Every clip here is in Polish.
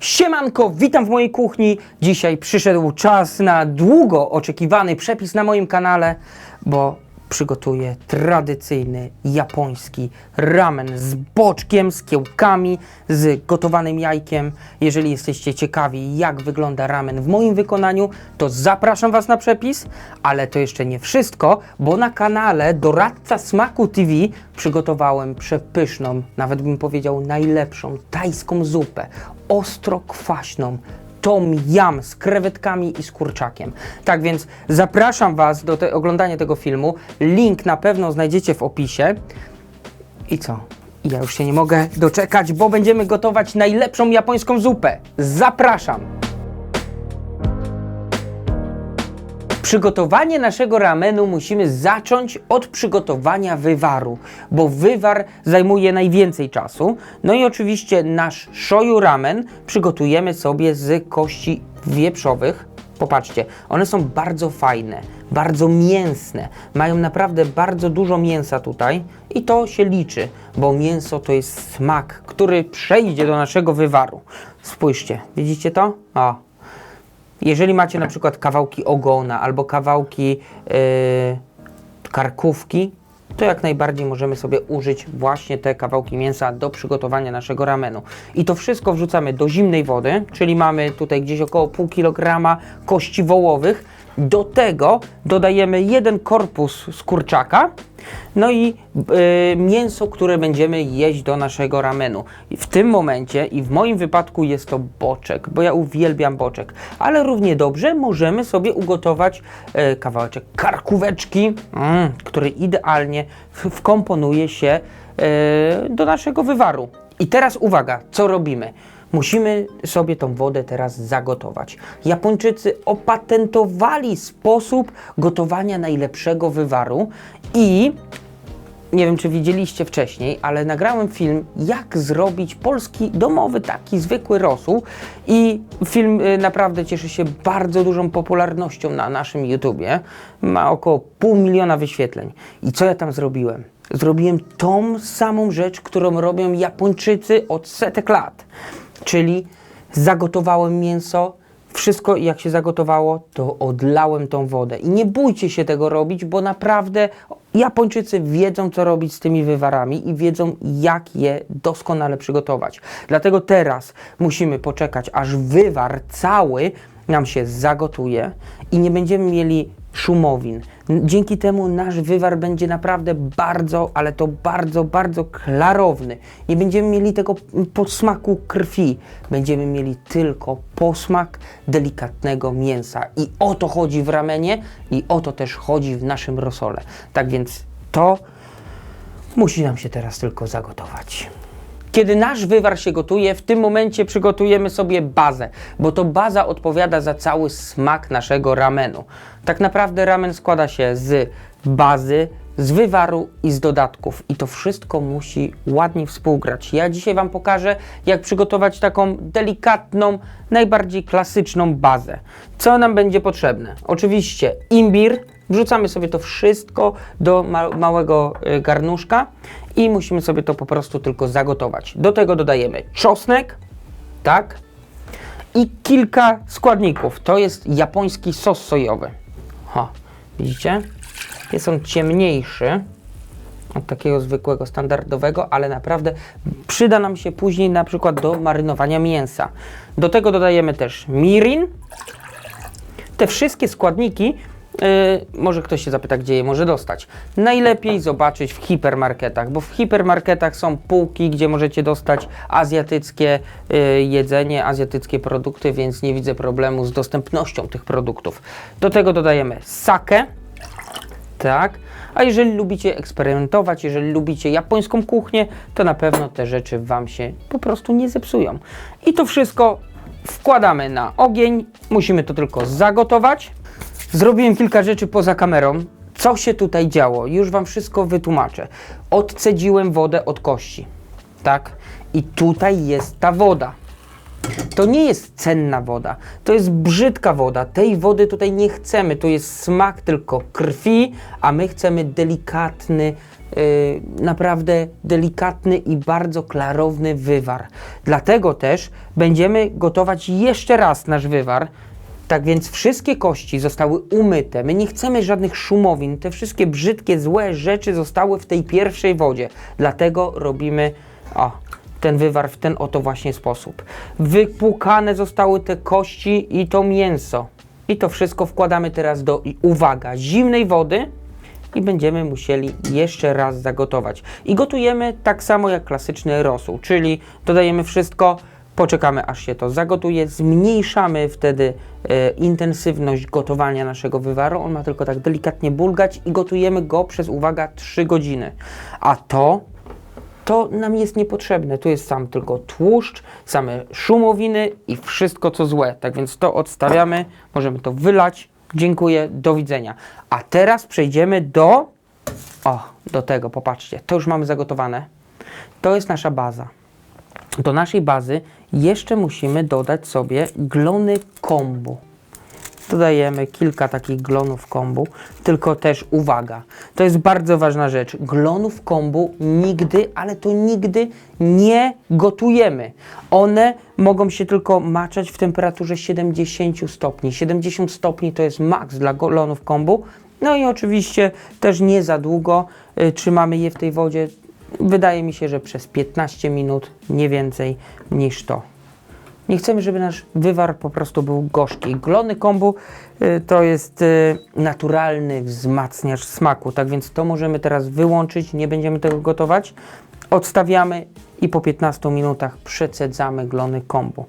Siemanko, witam w mojej kuchni. Dzisiaj przyszedł czas na długo oczekiwany przepis na moim kanale, bo przygotuję tradycyjny japoński ramen z boczkiem, z kiełkami, z gotowanym jajkiem. Jeżeli jesteście ciekawi, jak wygląda ramen w moim wykonaniu, to zapraszam Was na przepis, ale to jeszcze nie wszystko, bo na kanale Doradca Smaku TV przygotowałem przepyszną, nawet bym powiedział najlepszą tajską zupę, ostro kwaśną, tom yam z krewetkami i z kurczakiem. Tak więc zapraszam Was do te, oglądania tego filmu. Link na pewno znajdziecie w opisie. I co? Ja już się nie mogę doczekać, bo będziemy gotować najlepszą japońską zupę. Zapraszam! Przygotowanie naszego ramenu musimy zacząć od przygotowania wywaru, bo wywar zajmuje najwięcej czasu. No i oczywiście nasz shoyu ramen przygotujemy sobie z kości wieprzowych. Popatrzcie, one są bardzo fajne, bardzo mięsne, mają naprawdę bardzo dużo mięsa tutaj i to się liczy, bo mięso to jest smak, który przejdzie do naszego wywaru. Spójrzcie, widzicie to? O, jeżeli macie na przykład kawałki ogona albo kawałki yy, karkówki, to jak najbardziej możemy sobie użyć właśnie te kawałki mięsa do przygotowania naszego ramenu. I to wszystko wrzucamy do zimnej wody, czyli mamy tutaj gdzieś około pół kilograma kości wołowych. Do tego dodajemy jeden korpus z kurczaka, no i y, mięso, które będziemy jeść do naszego ramenu. W tym momencie i w moim wypadku jest to boczek, bo ja uwielbiam boczek, ale równie dobrze możemy sobie ugotować y, kawałeczek karkóweczki, mm, który idealnie wkomponuje się y, do naszego wywaru. I teraz uwaga, co robimy? Musimy sobie tą wodę teraz zagotować. Japończycy opatentowali sposób gotowania najlepszego wywaru i nie wiem, czy widzieliście wcześniej, ale nagrałem film, jak zrobić polski domowy, taki zwykły rosół. I film y, naprawdę cieszy się bardzo dużą popularnością na naszym YouTubie. Ma około pół miliona wyświetleń. I co ja tam zrobiłem? Zrobiłem tą samą rzecz, którą robią Japończycy od setek lat. Czyli zagotowałem mięso, wszystko jak się zagotowało, to odlałem tą wodę. I nie bójcie się tego robić, bo naprawdę Japończycy wiedzą, co robić z tymi wywarami i wiedzą, jak je doskonale przygotować. Dlatego teraz musimy poczekać, aż wywar cały nam się zagotuje i nie będziemy mieli szumowin. Dzięki temu nasz wywar będzie naprawdę bardzo, ale to bardzo, bardzo klarowny. Nie będziemy mieli tego posmaku krwi. Będziemy mieli tylko posmak delikatnego mięsa. I o to chodzi w ramenie i o to też chodzi w naszym rosole. Tak więc to musi nam się teraz tylko zagotować. Kiedy nasz wywar się gotuje, w tym momencie przygotujemy sobie bazę, bo to baza odpowiada za cały smak naszego ramenu. Tak naprawdę ramen składa się z bazy, z wywaru i z dodatków i to wszystko musi ładnie współgrać. Ja dzisiaj Wam pokażę, jak przygotować taką delikatną, najbardziej klasyczną bazę. Co nam będzie potrzebne? Oczywiście imbir, Wrzucamy sobie to wszystko do ma małego y, garnuszka i musimy sobie to po prostu tylko zagotować. Do tego dodajemy czosnek, tak, i kilka składników. To jest japoński sos sojowy. Ha, widzicie? Jest on ciemniejszy od takiego zwykłego, standardowego, ale naprawdę przyda nam się później na przykład do marynowania mięsa. Do tego dodajemy też mirin. Te wszystkie składniki Yy, może ktoś się zapyta, gdzie je może dostać. Najlepiej zobaczyć w hipermarketach, bo w hipermarketach są półki, gdzie możecie dostać azjatyckie yy, jedzenie, azjatyckie produkty, więc nie widzę problemu z dostępnością tych produktów. Do tego dodajemy sakę, tak. A jeżeli lubicie eksperymentować, jeżeli lubicie japońską kuchnię, to na pewno te rzeczy Wam się po prostu nie zepsują. I to wszystko wkładamy na ogień. Musimy to tylko zagotować. Zrobiłem kilka rzeczy poza kamerą. Co się tutaj działo? Już Wam wszystko wytłumaczę. Odcedziłem wodę od kości. Tak? I tutaj jest ta woda. To nie jest cenna woda, to jest brzydka woda. Tej wody tutaj nie chcemy. To jest smak tylko krwi, a my chcemy delikatny, y, naprawdę delikatny i bardzo klarowny wywar. Dlatego też będziemy gotować jeszcze raz nasz wywar. Tak więc wszystkie kości zostały umyte. My nie chcemy żadnych szumowin. Te wszystkie brzydkie, złe rzeczy zostały w tej pierwszej wodzie. Dlatego robimy o, ten wywar w ten oto właśnie sposób. Wypłukane zostały te kości i to mięso. I to wszystko wkładamy teraz do, uwaga, zimnej wody i będziemy musieli jeszcze raz zagotować. I gotujemy tak samo jak klasyczny rosół, czyli dodajemy wszystko, poczekamy aż się to zagotuje, zmniejszamy wtedy e, intensywność gotowania naszego wywaru, on ma tylko tak delikatnie bulgać i gotujemy go przez, uwaga, 3 godziny. A to to nam jest niepotrzebne. Tu jest sam tylko tłuszcz, same szumowiny i wszystko co złe. Tak więc to odstawiamy, możemy to wylać. Dziękuję, do widzenia. A teraz przejdziemy do. O, do tego, popatrzcie. To już mamy zagotowane. To jest nasza baza. Do naszej bazy jeszcze musimy dodać sobie glony kombu. Dodajemy kilka takich glonów kombu, tylko też uwaga, to jest bardzo ważna rzecz. Glonów kombu nigdy, ale to nigdy nie gotujemy. One mogą się tylko maczać w temperaturze 70 stopni. 70 stopni to jest maks dla glonów kombu. No i oczywiście też nie za długo y, trzymamy je w tej wodzie. Wydaje mi się, że przez 15 minut, nie więcej niż to. Nie chcemy, żeby nasz wywar po prostu był gorzki. Glony kombu y, to jest y, naturalny wzmacniacz smaku, tak więc to możemy teraz wyłączyć, nie będziemy tego gotować. Odstawiamy i po 15 minutach przecedzamy glony kombu.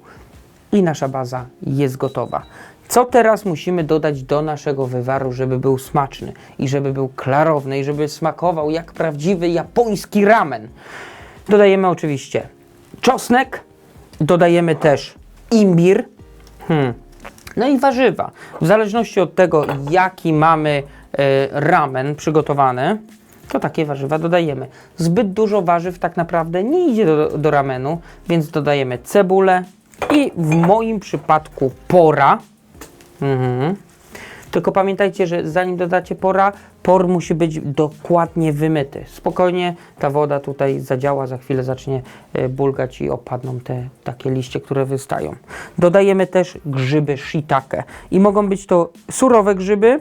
I nasza baza jest gotowa. Co teraz musimy dodać do naszego wywaru, żeby był smaczny i żeby był klarowny i żeby smakował jak prawdziwy japoński ramen? Dodajemy oczywiście czosnek, dodajemy też imbir, hmm. no i warzywa. W zależności od tego, jaki mamy e, ramen przygotowany, to takie warzywa dodajemy. Zbyt dużo warzyw tak naprawdę nie idzie do, do ramenu, więc dodajemy cebulę i w moim przypadku pora. Mhm. Tylko pamiętajcie, że zanim dodacie pora, por musi być dokładnie wymyty. Spokojnie ta woda tutaj zadziała, za chwilę zacznie e, bulgać i opadną te takie liście, które wystają. Dodajemy też grzyby shiitake i mogą być to surowe grzyby,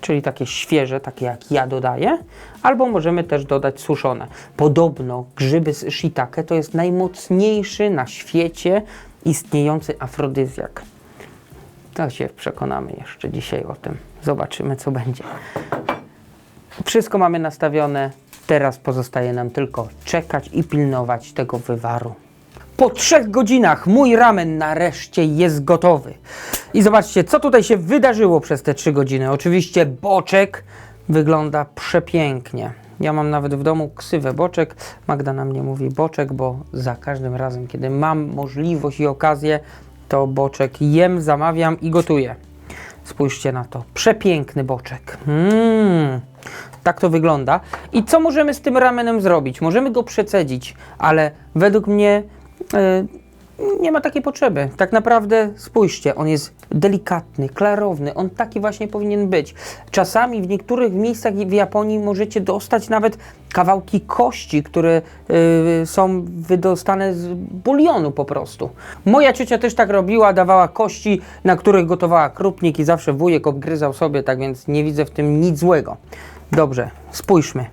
czyli takie świeże, takie jak ja dodaję, albo możemy też dodać suszone. Podobno grzyby shiitake to jest najmocniejszy na świecie istniejący afrodyzjak. To się przekonamy jeszcze dzisiaj o tym. Zobaczymy, co będzie. Wszystko mamy nastawione. Teraz pozostaje nam tylko czekać i pilnować tego wywaru. Po trzech godzinach mój ramen nareszcie jest gotowy. I zobaczcie, co tutaj się wydarzyło przez te trzy godziny. Oczywiście boczek wygląda przepięknie. Ja mam nawet w domu ksywę boczek. Magda na mnie mówi boczek, bo za każdym razem, kiedy mam możliwość i okazję, to boczek jem, zamawiam i gotuję. Spójrzcie na to. Przepiękny boczek. Mm, tak to wygląda. I co możemy z tym ramenem zrobić? Możemy go przecedzić, ale według mnie e, nie ma takiej potrzeby. Tak naprawdę spójrzcie, on jest delikatny, klarowny, on taki właśnie powinien być. Czasami w niektórych miejscach w Japonii możecie dostać nawet kawałki kości, które y, są wydostane z bulionu po prostu. Moja ciocia też tak robiła, dawała kości, na których gotowała krupnik i zawsze wujek obgryzał sobie, tak więc nie widzę w tym nic złego. Dobrze, spójrzmy.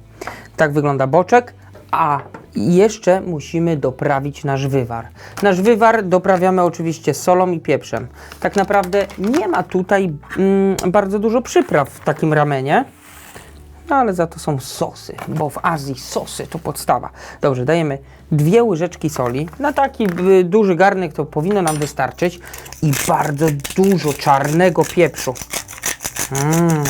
Tak wygląda boczek, a jeszcze musimy doprawić nasz wywar. Nasz wywar doprawiamy oczywiście solą i pieprzem. Tak naprawdę nie ma tutaj mm, bardzo dużo przypraw w takim ramenie. No ale za to są sosy, bo w Azji sosy to podstawa. Dobrze, dajemy dwie łyżeczki soli. Na taki y, duży garnek to powinno nam wystarczyć. I bardzo dużo czarnego pieprzu. Mm.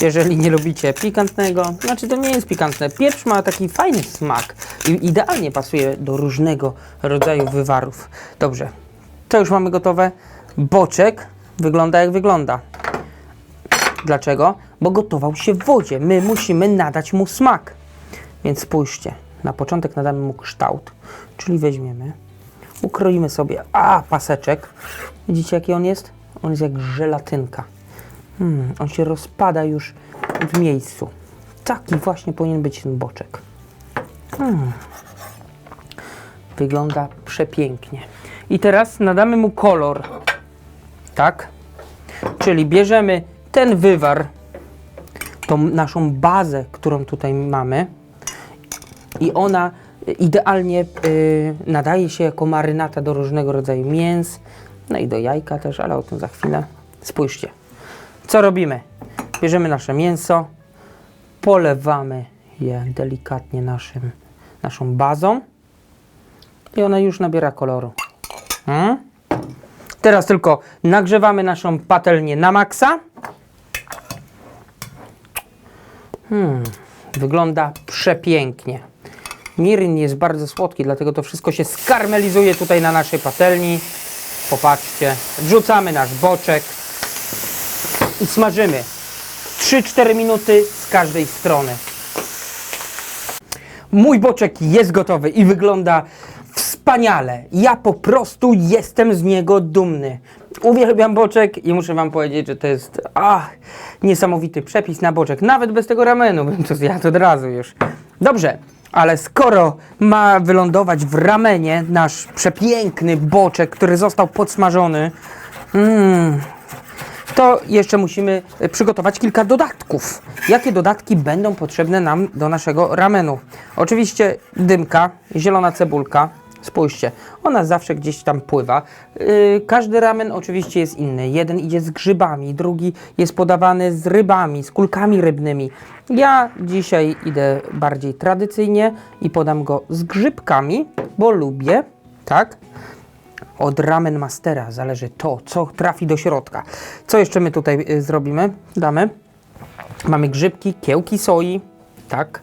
Jeżeli nie lubicie pikantnego, znaczy to nie jest pikantne. Pieprz ma taki fajny smak i idealnie pasuje do różnego rodzaju wywarów. Dobrze, to już mamy gotowe. Boczek wygląda jak wygląda. Dlaczego? Bo gotował się w wodzie. My musimy nadać mu smak. Więc spójrzcie, na początek nadamy mu kształt, czyli weźmiemy, ukroimy sobie, a paseczek. Widzicie jaki on jest? On jest jak żelatynka. Hmm, on się rozpada już w miejscu. taki właśnie powinien być ten boczek. Hmm. Wygląda przepięknie. I teraz nadamy mu kolor. Tak? Czyli bierzemy ten wywar, tą naszą bazę, którą tutaj mamy i ona idealnie y, nadaje się jako marynata do różnego rodzaju mięs, no i do jajka też, ale o tym za chwilę. Spójrzcie, co robimy? Bierzemy nasze mięso, polewamy je delikatnie naszym, naszą bazą i ona już nabiera koloru. Hmm? Teraz tylko nagrzewamy naszą patelnię na maksa. Hmm, wygląda przepięknie. Miryn jest bardzo słodki, dlatego to wszystko się skarmelizuje tutaj na naszej patelni. Popatrzcie, wrzucamy nasz boczek i smażymy 3-4 minuty z każdej strony. Mój boczek jest gotowy i wygląda wspaniale. Ja po prostu jestem z niego dumny. Uwielbiam boczek i muszę Wam powiedzieć, że to jest ach, niesamowity przepis na boczek. Nawet bez tego ramenu bym to zjadł od razu już. Dobrze, ale skoro ma wylądować w ramenie nasz przepiękny boczek, który został podsmażony, mm, to jeszcze musimy e, przygotować kilka dodatków. Jakie dodatki będą potrzebne nam do naszego ramenu? Oczywiście dymka, zielona cebulka. Spójrzcie, ona zawsze gdzieś tam pływa. Yy, każdy ramen oczywiście jest inny. Jeden idzie z grzybami, drugi jest podawany z rybami, z kulkami rybnymi. Ja dzisiaj idę bardziej tradycyjnie i podam go z grzybkami, bo lubię, tak? Od ramen mastera zależy to, co trafi do środka. Co jeszcze my tutaj y, zrobimy? Damy. Mamy grzybki, kiełki soi, tak.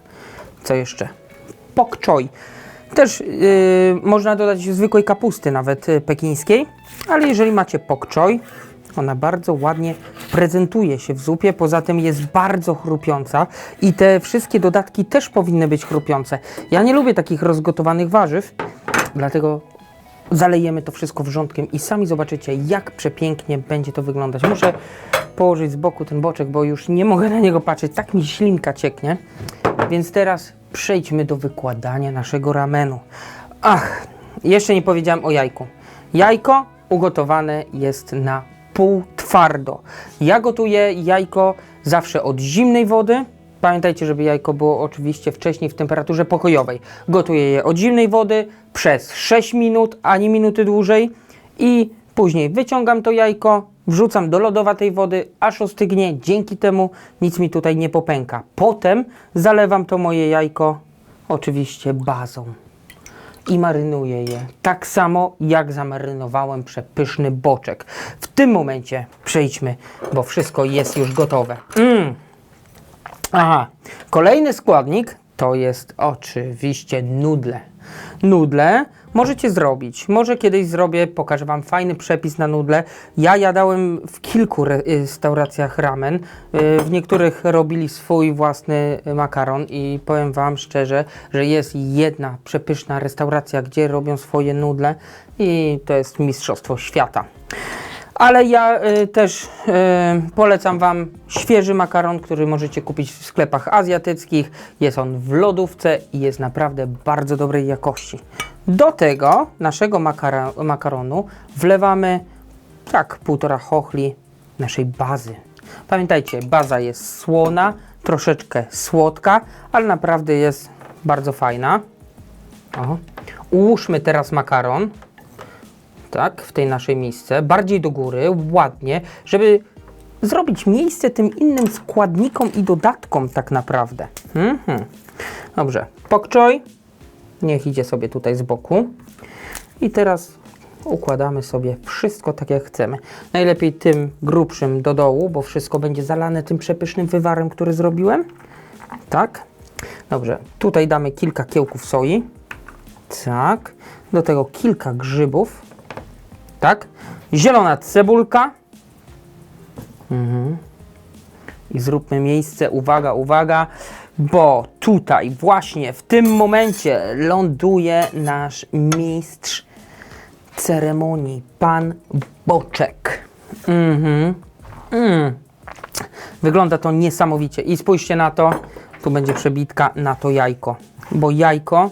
Co jeszcze? Pok choi. Też yy, można dodać zwykłej kapusty, nawet y, pekińskiej, ale jeżeli macie pok choi, ona bardzo ładnie prezentuje się w zupie, poza tym jest bardzo chrupiąca i te wszystkie dodatki też powinny być chrupiące. Ja nie lubię takich rozgotowanych warzyw, dlatego zalejemy to wszystko wrzątkiem i sami zobaczycie, jak przepięknie będzie to wyglądać. Muszę położyć z boku ten boczek, bo już nie mogę na niego patrzeć, tak mi ślinka cieknie. Więc teraz przejdźmy do wykładania naszego ramenu. Ach, jeszcze nie powiedziałem o jajku. Jajko ugotowane jest na pół twardo. Ja gotuję jajko zawsze od zimnej wody, Pamiętajcie, żeby jajko było oczywiście wcześniej w temperaturze pokojowej. Gotuję je od zimnej wody przez 6 minut, ani minuty dłużej i później wyciągam to jajko, wrzucam do lodowatej wody, aż ostygnie. Dzięki temu nic mi tutaj nie popęka. Potem zalewam to moje jajko oczywiście bazą i marynuję je tak samo jak zamarynowałem przepyszny boczek. W tym momencie przejdźmy, bo wszystko jest już gotowe. Mm. Aha, kolejny składnik to jest oczywiście nudle. Nudle możecie zrobić. Może kiedyś zrobię, pokażę Wam fajny przepis na nudle. Ja jadałem w kilku restauracjach ramen. Y, w niektórych robili swój własny makaron i powiem Wam szczerze, że jest jedna przepyszna restauracja, gdzie robią swoje nudle i to jest mistrzostwo świata. Ale ja y, też y, polecam Wam świeży makaron, który możecie kupić w sklepach azjatyckich. Jest on w lodówce i jest naprawdę bardzo dobrej jakości. Do tego naszego makara, makaronu wlewamy tak półtora chochli naszej bazy. Pamiętajcie, baza jest słona, troszeczkę słodka, ale naprawdę jest bardzo fajna. O. Ułóżmy teraz makaron tak, w tej naszej misce, bardziej do góry, ładnie, żeby zrobić miejsce tym innym składnikom i dodatkom tak naprawdę. Mhm. Dobrze, pokczoj, niech idzie sobie tutaj z boku. I teraz układamy sobie wszystko tak jak chcemy. Najlepiej tym grubszym do dołu, bo wszystko będzie zalane tym przepysznym wywarem, który zrobiłem. Tak. Dobrze, tutaj damy kilka kiełków soi. Tak. Do tego kilka grzybów tak? Zielona cebulka. Mhm. I zróbmy miejsce, uwaga, uwaga, bo tutaj właśnie w tym momencie ląduje nasz mistrz ceremonii, pan Boczek. Mhm. Mm. Wygląda to niesamowicie i spójrzcie na to, tu będzie przebitka na to jajko, bo jajko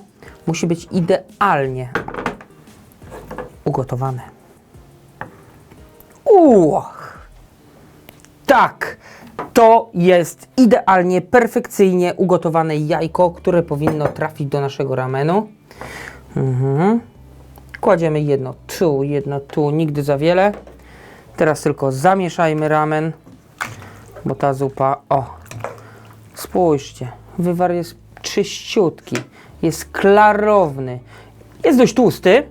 musi być idealnie ugotowane. Uch! Tak, to jest idealnie, perfekcyjnie ugotowane jajko, które powinno trafić do naszego ramenu. Mhm. Kładziemy jedno tu, jedno tu, nigdy za wiele. Teraz tylko zamieszajmy ramen, bo ta zupa, o, spójrzcie, wywar jest czyściutki, jest klarowny, jest dość tłusty,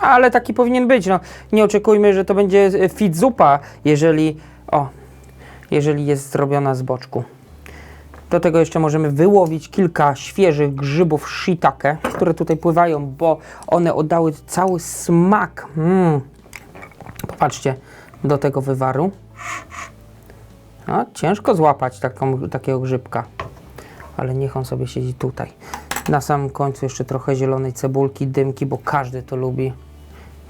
ale taki powinien być. No, nie oczekujmy, że to będzie e, fit zupa, jeżeli, o, jeżeli jest zrobiona z boczku. Do tego jeszcze możemy wyłowić kilka świeżych grzybów shiitake, które tutaj pływają, bo one oddały cały smak. Mm. Popatrzcie do tego wywaru. No, ciężko złapać taką, takiego grzybka, ale niech on sobie siedzi tutaj. Na samym końcu jeszcze trochę zielonej cebulki, dymki, bo każdy to lubi.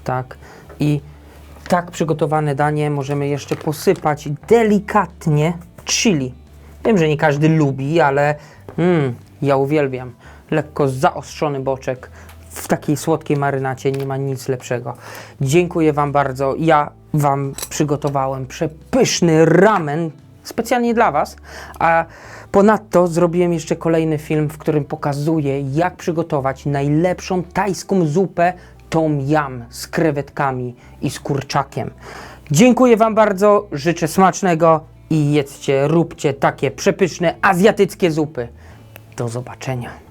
Tak. I tak przygotowane danie możemy jeszcze posypać delikatnie chili. Wiem, że nie każdy lubi, ale mm, ja uwielbiam. Lekko zaostrzony boczek w takiej słodkiej marynacie nie ma nic lepszego. Dziękuję Wam bardzo. Ja Wam przygotowałem przepyszny ramen specjalnie dla Was, a ponadto zrobiłem jeszcze kolejny film, w którym pokazuję, jak przygotować najlepszą tajską zupę tom yum z krewetkami i z kurczakiem. Dziękuję Wam bardzo, życzę smacznego i jedzcie, róbcie takie przepyszne azjatyckie zupy. Do zobaczenia.